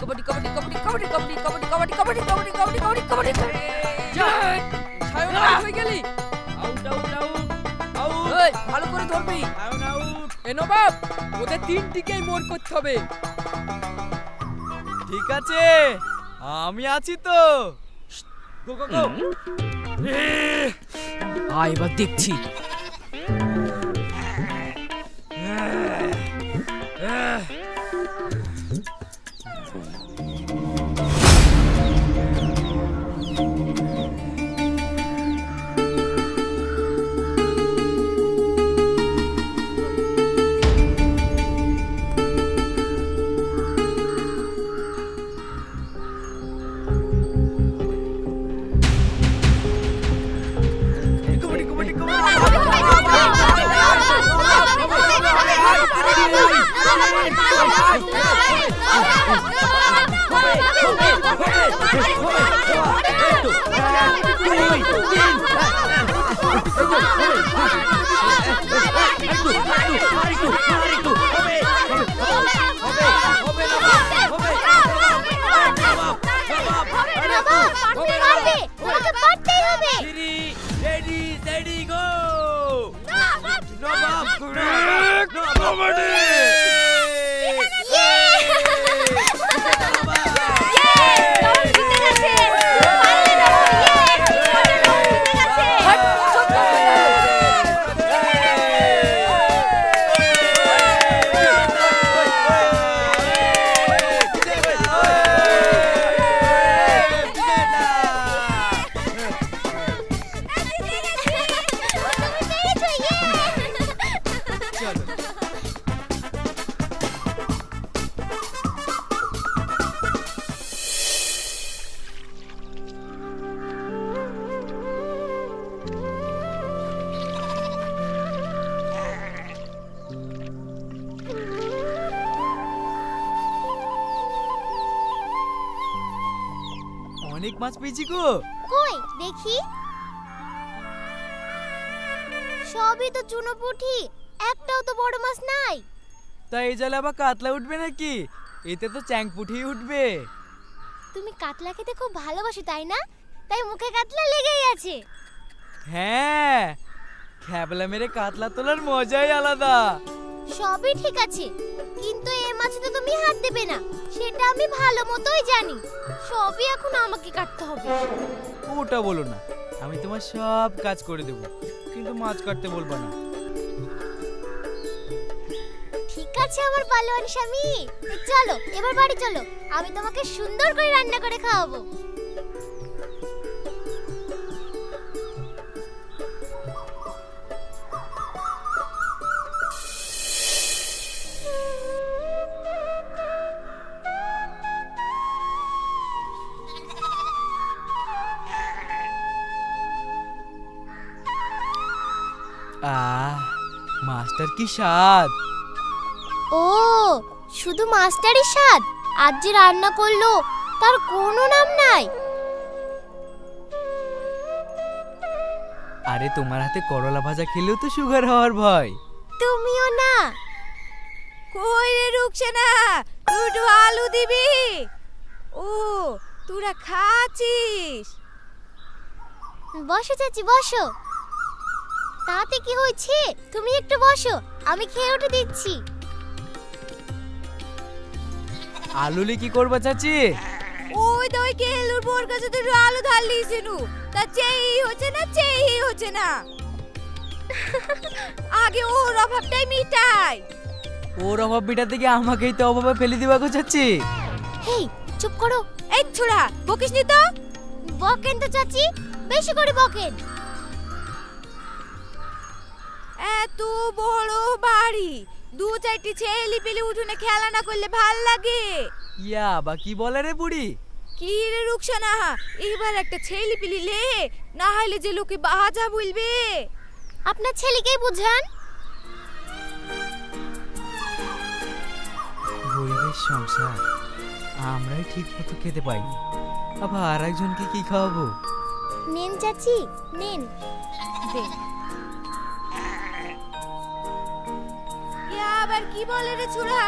কবাডি কবাডি কবাডি কবাডি কবাডি কবাডি কবাডি কবাডি কবাডি কবাডি কবাডি কবাডি কবাডি ছায়না হয়ে গেলি out out out out এই ভালো করে ধরবি আউট আউট এ নবাব ওদের তিনটিকেই মোর করতে হবে ঠিক আছে আমি আছি তো গো গো গো আয় এবার দেখছি অনেক মাছ পেয়েছি গো। কই দেখি। সবই তো চুনো পুঁটি একটাও তো বড় মাছ নাই। তাই এই জলে আবার কাতলা উঠবে নাকি? এতে তো চ্যাং পুঠি উঠবে। তুমি কাতলা খেতে খুব ভালোবাসো তাই না? তাই মুখে কাতলা লেগেই আছে। হ্যাঁ খ্যাবলা মেরে কাতলা তোলার মজাই আলাদা। সবই ঠিক আছে কিন্তু এ মাছে তো তুমি হাত দেবে না। সেটা আমি ভালো মতোই জানি। সবই এখন আমাকে কাটতে হবে। ওটা বলো না। আমি তোমার সব কাজ করে দেব কিন্তু মাছ কাটতে বলবা না। ঠিক আছে আমার পালোয়ান স্বামী। চলো এবার বাড়ি চলো। আমি তোমাকে সুন্দর করে রান্না করে খাওয়াবো। কি স্বাদ। ও শুধু মাস্টারই স্বাদ? আজ যে রান্না করল তার কোনো নাম নাই। আরে তোমার হাতে করলা ভাজা খেলেও তো সুগার হওয়ার ভয়। তুমিও না। কই রে রুকছে না দুটো আলু দিবি? ও তোরা খাচ্ছিস? বসো চাচি বসো। তাতে কি হয়েছে? তুমি একটু বসো। আমি খেয়ে উঠে দিচ্ছি। আলুলি কি করবা চাচি? ওই তো ওই কেলুর বোর কাছে দুটো আলু ধার লিয়েছিনু। তা চেই হচ্ছে না চেই হচ্ছে না। আগে ওর অভাবটাই মিটাই। ওর অভাব মেটাতে গিয়ে আমাকেই তো অভাবে ফেলে দিবা গো চাচি। হেই চুপ করো। এই ছোড়া বকিস নি তো? বকেন তো চাচি বেশি করে বকেন। এত বড় বাড়ি। দু চারটি ছেলে পেলে উঠোনে খেলা না করলে ভালো লাগে। ইয়া বা কি বলে রে বুড়ি? কি রে রুকসানা? এবার একটা ছেলে পিলি লে না হলে যে লোকে বাজা বলবে। আপনার ছেলেকেই বুঝান। গরিবের সংসার আমরাই ঠিক মতো খেতে পাইনি। আবার আর একজনকে কি খাওয়াবো? নেন চাচি নেন। দেন। আবার কি বলে রে ছোড়া?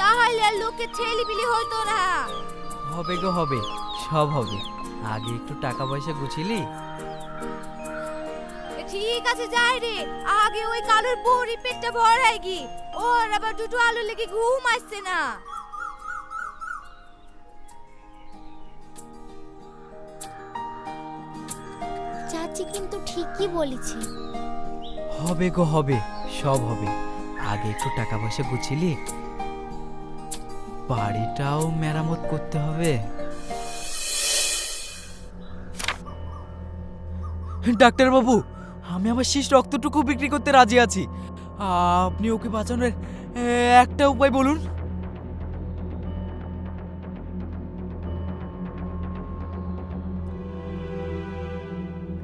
তাহলে আর লোকে ছেলে পিলি হতো না। হবে গো হবে সব হবে। আগে একটু টাকা পয়সা গুছিলি? ঠিক আছে যাই রে। আগে ওই কালোর বড়ি পেটটা ভরাই গি। ওর আবার দুটো আলু লেগে ঘুম আসছে না। চাচি কিন্তু ঠিকই বলেছে। হবে গো হবে সব হবে। আগে একটু টাকা পয়সা গুছিলি? বাড়িটাও মেরামত করতে হবে। ডাক্তার বাবু আমি আমার শেষ রক্তটুকু বিক্রি করতে রাজি আছি। আপনি ওকে বাঁচানোর একটা উপায় বলুন।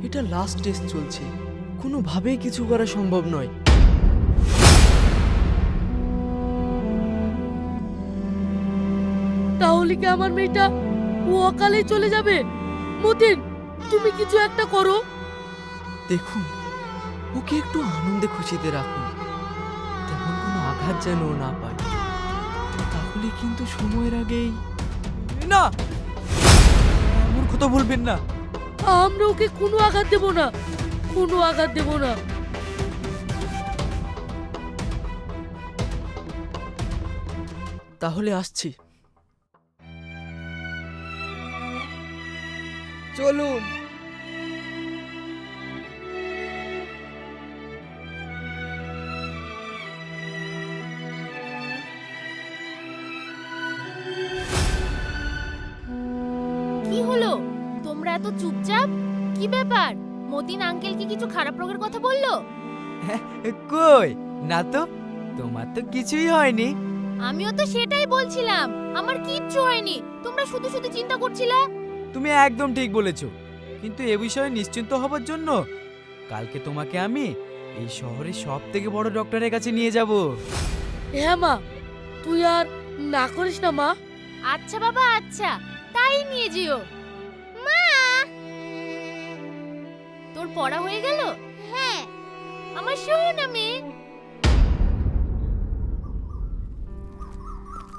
এটা লাস্ট টেস্ট চলছে। কোনোভাবেই কিছু করা সম্ভব নয়। তাহলে কি আমার মেয়েটা ও অকালেই চলে যাবে। মতিন তুমি কিছু একটা করো। দেখুন ওকে একটু আনন্দে খুশিতে রাখুন। তেমন কোনো আঘাত যেন ও না পায়। তাহলে কিন্তু সময়ের আগেই না! মূর্খ তো বলবেন না। আমরা ওকে কোনো আঘাত দেব না। কোনো আঘাত দেব না। তাহলে আসছি। চলুন। কি হলো? তোমরা এত চুপচাপ? কি ব্যাপার? মতিন আঙ্কেল কি কিছু খারাপ রোগের কথা বলল? কই? না তো তোমার তো কিছুই হয়নি। আমিও তো সেটাই বলছিলাম। আমার কিচ্ছু হয়নি। তোমরা শুধু শুধু চিন্তা করছিলে? তুমি একদম ঠিক বলেছ। কিন্তু এ বিষয়ে নিশ্চিন্ত হবার জন্য কালকে তোমাকে আমি এই শহরের সব থেকে বড় ডক্টরের কাছে নিয়ে যাব। হ্যাঁ মা তুই আর না করিস না মা। আচ্ছা বাবা আচ্ছা তাই নিয়ে যেও। মা! তোর পড়া হয়ে গেল? হ্যাঁ আমার শোন আমি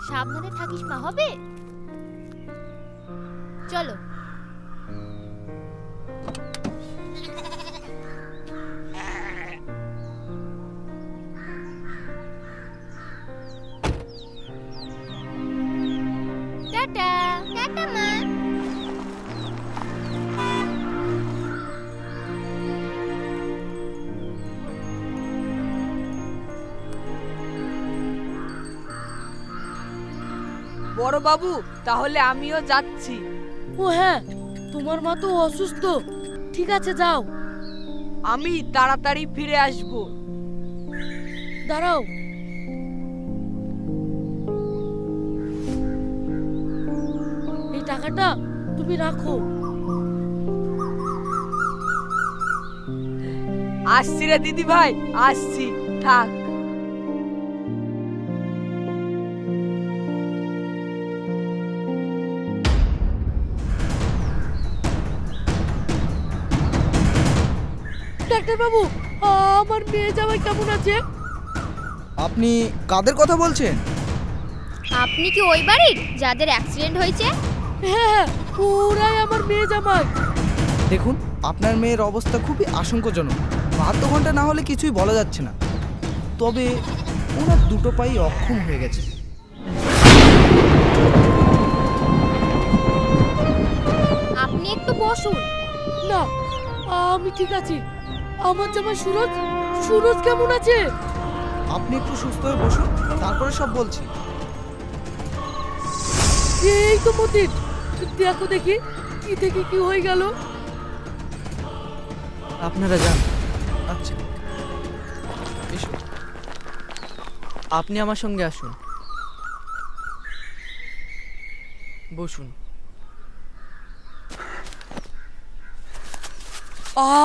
সাবধানে থাকিস মা হবে? চলো। বড় বাবু তাহলে আমিও যাচ্ছি। ও হ্যাঁ তোমার মা তো অসুস্থ। ঠিক আছে যাও। আমি তাড়াতাড়ি ফিরে আসব। দাঁড়াও। এই টাকাটা তুমি রাখো। আসছি রে দিদি ভাই আসছি। থাক। ডাক্তার বাবু আমার মেয়ে জামাই কেমন আছে? আপনি কাদের কথা বলছেন? আপনি কি ওই বাড়ির যাদের অ্যাক্সিডেন্ট হয়েছে? হ্যাঁ হ্যাঁ ওরাই আমার মেয়ে জামাই। দেখুন আপনার মেয়ের অবস্থা খুবই আশঙ্কাজনক। বাহাত্তর ঘণ্টা না হলে কিছুই বলা যাচ্ছে না। তবে ওনার দুটো পাই অক্ষম হয়ে গেছে। আপনি একটু বসুন। না আমি ঠিক আছি। আমার জামাই সুরজ? সুরজ কেমন আছে? আপনি একটু সুস্থ হয়ে বসুন তারপরে সব বলছি। এই তো মতিন দেখো দেখি কি থেকে কি হয়ে গেল? আপনারা যান আচ্ছা। এসো। আপনি আমার সঙ্গে আসুন। বসুন।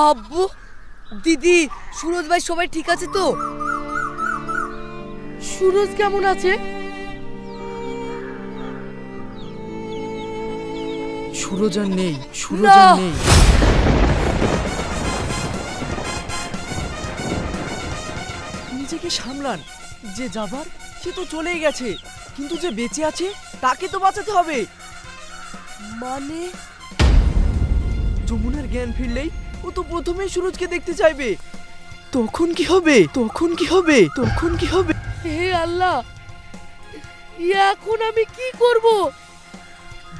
আব্বু দিদি সুরজ ভাই সবাই ঠিক আছে তো? সুরজ কেমন আছে? সুরজ আর নেই সুরজ আর নেই। নিজেকে সামলান যে যাবার সে তো চলেই গেছে। কিন্তু যে বেঁচে আছে তাকে তো বাঁচাতে হবে। মানে? যমুনার জ্ঞান ফিরলেই ও তো প্রথমেই সুরজকে দেখতে চাইবে। তখন কি হবে? তখন কি হবে? তখন কি হবে? হে আল্লাহ! এখন আমি কি করব?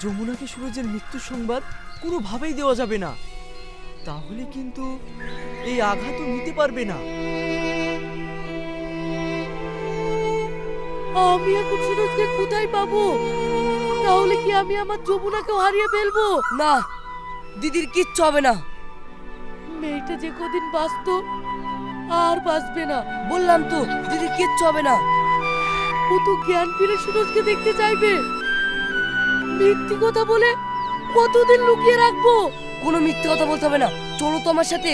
যমুনাকে সুরজের মৃত্যুর সংবাদ কোনোভাবেই দেওয়া যাবে না। তাহলে কিন্তু এই আঘাতও নিতে পারবে না। আমি এখন সুরজকে কোথায় পাবো? তাহলে কি আমি আমার যমুনাকেও হারিয়ে ফেলব? না দিদির কিচ্ছু হবে না। মেয়েটা যে কদিন বাঁচত আর বাঁচবে না। বললাম তো দিদি কিচ্ছু হবে না। ও তো জ্ঞান ফিরে সুরজকে দেখতে চাইবে। মিথ্যি কথা বলে কতদিন লুকিয়ে রাখব? কোনো মিথ্যে কথা বলতে হবে না। চলো তো আমার সাথে।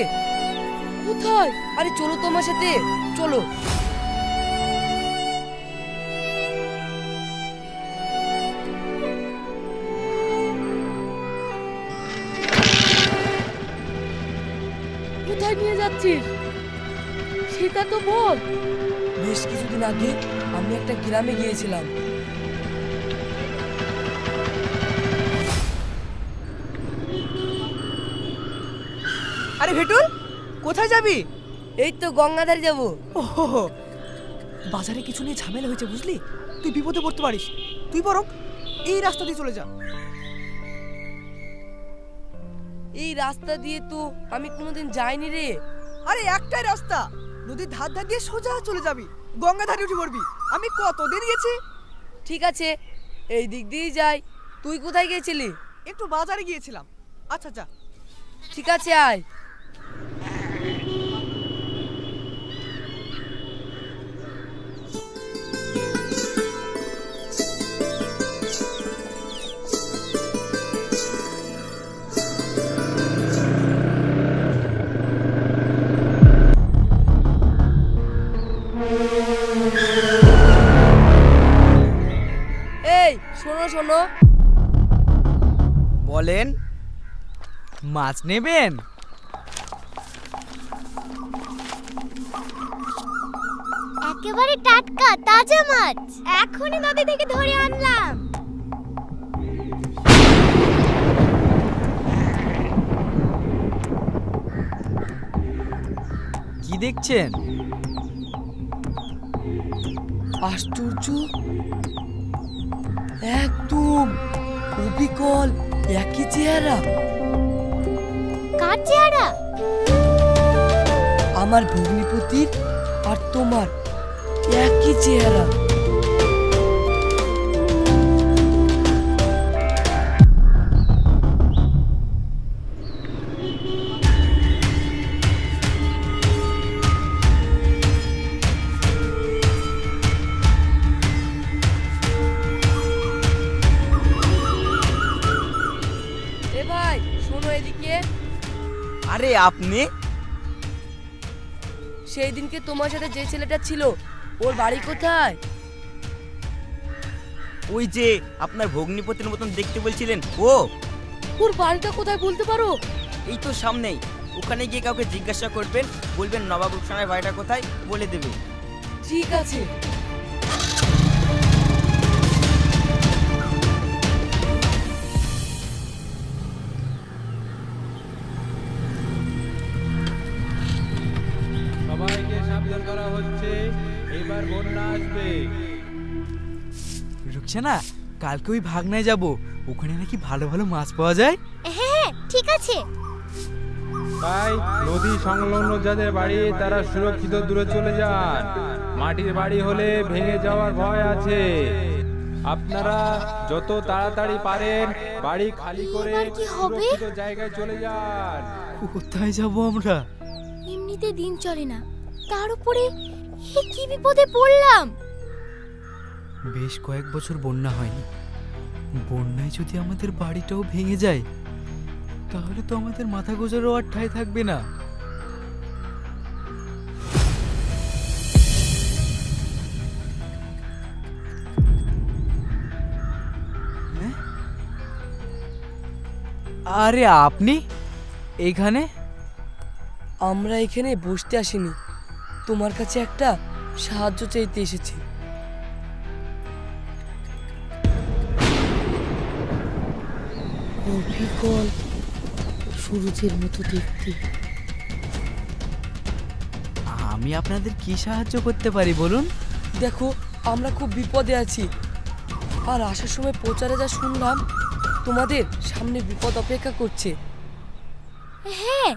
কোথায়? আরে চলো তো আমার সাথে। চলো। যাচ্ছিস সেটা তো বল। বেশ কিছুদিন আগে আমি একটা গ্রামে গিয়েছিলাম। আরে ভেটুল কোথায় যাবি? এই তো গঙ্গাধারে যাব। ওহো বাজারে কিছু নিয়ে ঝামেলা হয়েছে বুঝলি? তুই বিপদে পড়তে পারিস। তুই বরং এই রাস্তা দিয়ে চলে যা। এই রাস্তা দিয়ে তো আমি কোনোদিন যাইনি রে। আরে একটাই রাস্তা। নদীর ধার ধার দিয়ে সোজা চলে যাবি। গঙ্গা ধারে উঠে পড়বি। আমি কতদিন গেছি? ঠিক আছে এই দিক দিয়েই যাই। তুই কোথায় গিয়েছিলি একটু বাজারে গিয়েছিলাম। আচ্ছা আচ্ছা ঠিক আছে আয়। মাছ নেবেন? একেবারে টাটকা তাজা মাছ। এখনই নদী থেকে ধরে আনলাম। কি দেখছেন? আশ্চর্য! একদম অবিকল একই চেহারা। কার চেহারা। আমার ভগ্নিপতির আর তোমার একই চেহারা। সেই দিনকে তোমার সাথে যে ছেলেটা ছিল ওর বাড়ি কোথায়? ওই যে আপনার ভগ্নিপতির মতন দেখতে বলছিলেন ও। ওর বাড়িটা কোথায় বলতে পারো? এই তো সামনেই। ওখানে গিয়ে কাউকে জিজ্ঞাসা করবেন বলবেন নবাব রুকসানার বাড়িটা কোথায় বলে দেবে। ঠিক আছে। রুকসানা কালকে ওই ভাগনায় যাব। ওখানে নাকি ভালো ভালো মাছ পাওয়া যায়। হ্যাঁ ঠিক আছে। তাই নদী সংলগ্ন যাদের বাড়ি তারা সুরক্ষিত দূরে চলে যান। মাটির বাড়ি হলে ভেঙে যাওয়ার ভয় আছে। আপনারা যত তাড়াতাড়ি পারেন বাড়ি খালি করে এবার কি হবে? সুরক্ষিত জায়গায় চলে যান। কোথায় যাব আমরা? এমনিতে দিন চলে না। তার উপরে এ কি বিপদে পড়লাম? বেশ কয়েক বছর বন্যা হয়নি। বন্যায় যদি আমাদের বাড়িটাও ভেঙে যায়, তাহলে তো আমাদের মাথা গোজারও আর ঠাঁই থাকবে না। হ্যাঁ? আরে আপনি এইখানে আমরা এখানে বসতে আসিনি। তোমার কাছে একটা সাহায্য চাইতে এসেছি। অবিকল সূর্যের মতো দেখতে। আমি আপনাদের কি সাহায্য করতে পারি বলুন? দেখো আমরা খুব বিপদে আছি। আর আসার সময় প্রচারে যা শুনলাম তোমাদের সামনে বিপদ অপেক্ষা করছে। হ্যাঁ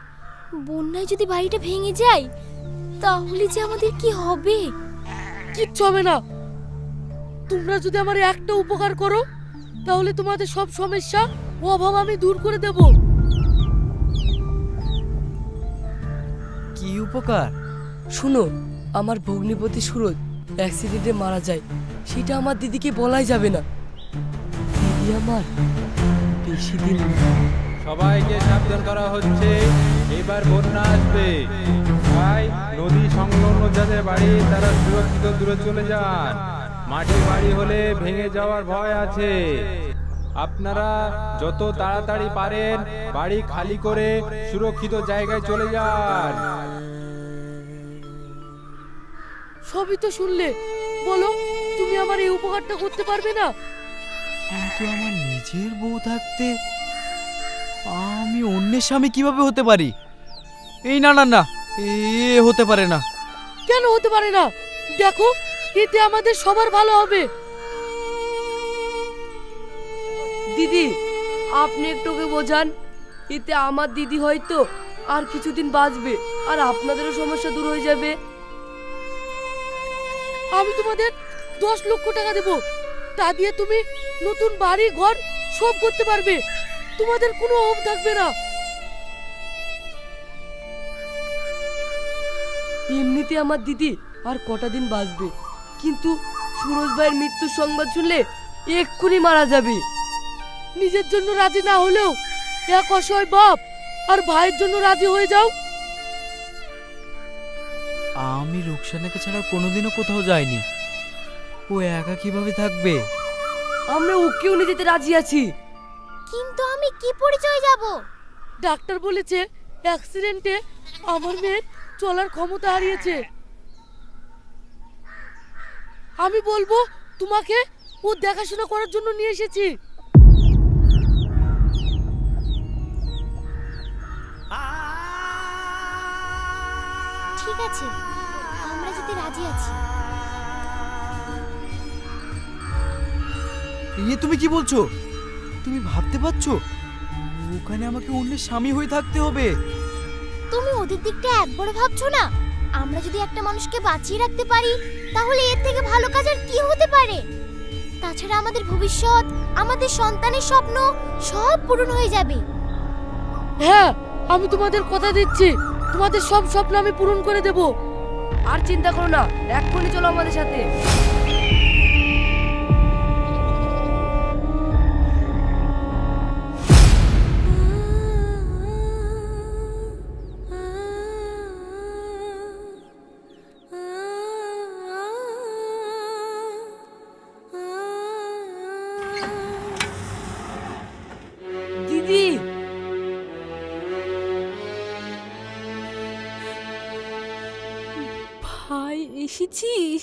বন্যায় যদি বাড়িটা ভেঙে যায় তাহলে যে আমাদের কি হবে? কিচ্ছু হবে না। তোমরা যদি আমার একটা উপকার করো তাহলে তোমাদের সব সমস্যা অভাব আমি দূর করে দেব। কি উপকার? শুনো আমার ভগ্নিপতি সুরজ অ্যাক্সিডেন্টে মারা যায়। সেটা আমার দিদিকে বলাই যাবে না। দিদি আমার বেশি দিন সবাইকে সাবধান করা হচ্ছে এবার বন্যা আসবে। তাই নদী সংলগ্ন যাদের বাড়ি তারা সুরক্ষিত দূরে চলে যান। মাটির বাড়ি হলে ভেঙে যাওয়ার ভয় আছে। আপনারা যত তাড়াতাড়ি পারেন বাড়ি খালি করে সুরক্ষিত জায়গায় চলে যান। সবই তো শুনলে। বলো তুমি আমার এই উপকারটা করতে পারবে না? কিন্তু আমার নিজের বউ থাকতে আমি অন্যের স্বামী কীভাবে হতে পারি? এই না না না এ হতে পারে না। কেন হতে পারে না? দেখো এতে আমাদের সবার ভালো হবে। দিদি আপনি একটু ওকে বোঝান। এতে আমার দিদি হয়তো আর কিছুদিন বাঁচবে আর আপনাদেরও সমস্যা দূর হয়ে যাবে। আমি তোমাদের দশ লক্ষ টাকা দেব। তা দিয়ে তুমি নতুন বাড়ি ঘর সব করতে পারবে। তোমাদের কোনো অভাব থাকবে না। এমনিতে আমার দিদি আর কটা দিন বাঁচবে। কিন্তু সুরজ ভাইয়ের মৃত্যুর সংবাদ শুনলে এক্ষুনি মারা যাবে। নিজের জন্য রাজি না হলেও এক অসহায় বাপ আর ভাইয়ের জন্য রাজি হয়ে যাও। আমি রুকসানাকে ছাড়া কোনোদিনও কোথাও যাইনি। ও একা কীভাবে থাকবে? আমরা ওকেও নিয়ে যেতে রাজি আছি। কিন্তু আমি কি পরিচয় যাব? ডাক্তার বলেছে অ্যাক্সিডেন্টে আমার মেয়ের চলার ক্ষমতা হারিয়েছে। আমি বলব তোমাকে ও দেখাশোনা করার জন্য নিয়ে এসেছি। ঠিক আছে আমরা যেতে রাজি আছি। ইয়ে তুমি কি বলছো? তুমি ভাবতে পারছ? ওখানে আমাকে অন্যের স্বামী হয়ে থাকতে হবে। তুমি ওদের দিকটা একবারও ভাবছ না? আমরা যদি একটা মানুষকে বাঁচিয়ে রাখতে পারি তাহলে এর থেকে ভালো কাজ আর কি হতে পারে? তাছাড়া আমাদের ভবিষ্যৎ আমাদের সন্তানের স্বপ্ন সব পূরণ হয়ে যাবে। হ্যাঁ আমি তোমাদের কথা দিচ্ছি। তোমাদের সব স্বপ্ন আমি পূরণ করে দেব। আর চিন্তা করো না এক্ষুনি চলো আমাদের সাথে। এসেছিস?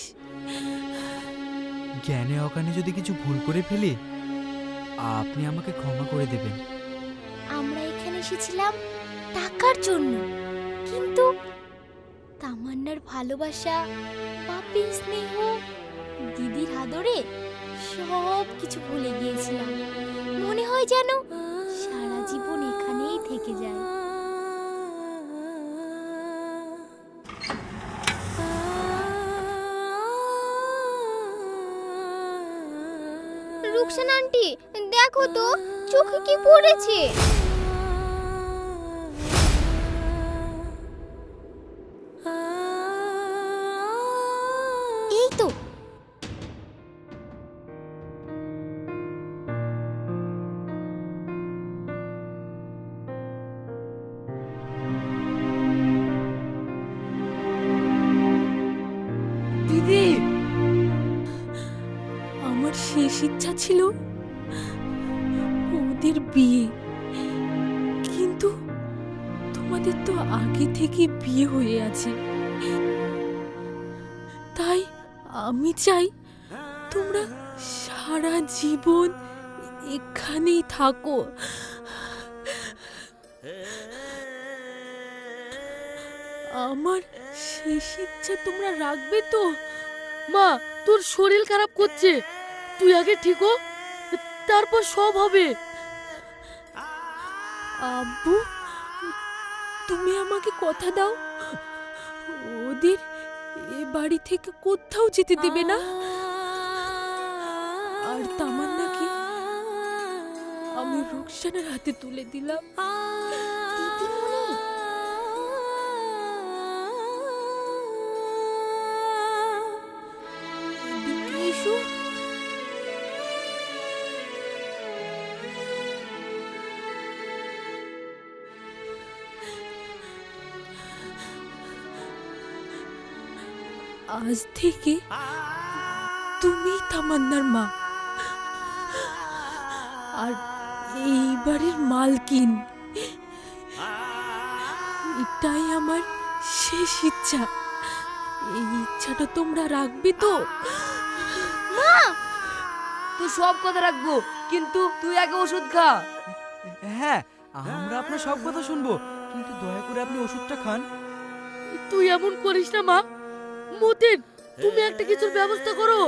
জ্ঞানে অকানে যদি কিছু ভুল করে ফেলি আপনি আমাকে ক্ষমা করে দেবেন। আমরা এখানে এসেছিলাম টাকার জন্য কিন্তু তামান্নার ভালোবাসা বাপির স্নেহ দিদির আদরে সব কিছু ভুলে গিয়েছিলাম। মনে হয় যেন সারা জীবন এখানেই থেকে যায়। রুকসান আন্টি। দেখো তো চোখে কি পড়েছে? আমাদের তো আগে থেকে বিয়ে হয়ে আছে। তাই আমি চাই তোমরা সারা জীবন এখানেই থাকো। আমার শেষ ইচ্ছা তোমরা রাখবে তো? মা, তোর শরীর খারাপ করছে। তুই আগে ঠিক তারপর সব হবে। আব্বু? তুমি আমাকে কথা দাও। ওদের এ বাড়ি থেকে কোথাও যেতে দেবে না। আর তামান্নাকে আমি রুকসানের হাতে তুলে দিলাম। আজ থেকে তুমি তামান্নার মা। আর এই বাড়ির মালকিন। এটাই আমার শেষ ইচ্ছা। এই ইচ্ছাটা তোমরা রাখবে তো? মা তুই সব কথা রাখব কিন্তু তুই আগে ওষুধ খা। হ্যাঁ আমরা আপনার সব কথা শুনব কিন্তু দয়া করে আপনি ওষুধটা খান। তুই এমন করিস না মা। মতিন, তুমি একটা কিছুর ব্যবস্থা করো।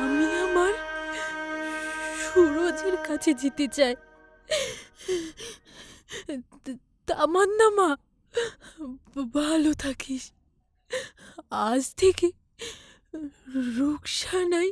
আমি আমার সুরজের কাছে যেতে চাই। তামান্না মা, ভালো থাকিস। আজ থেকে রুকসানাই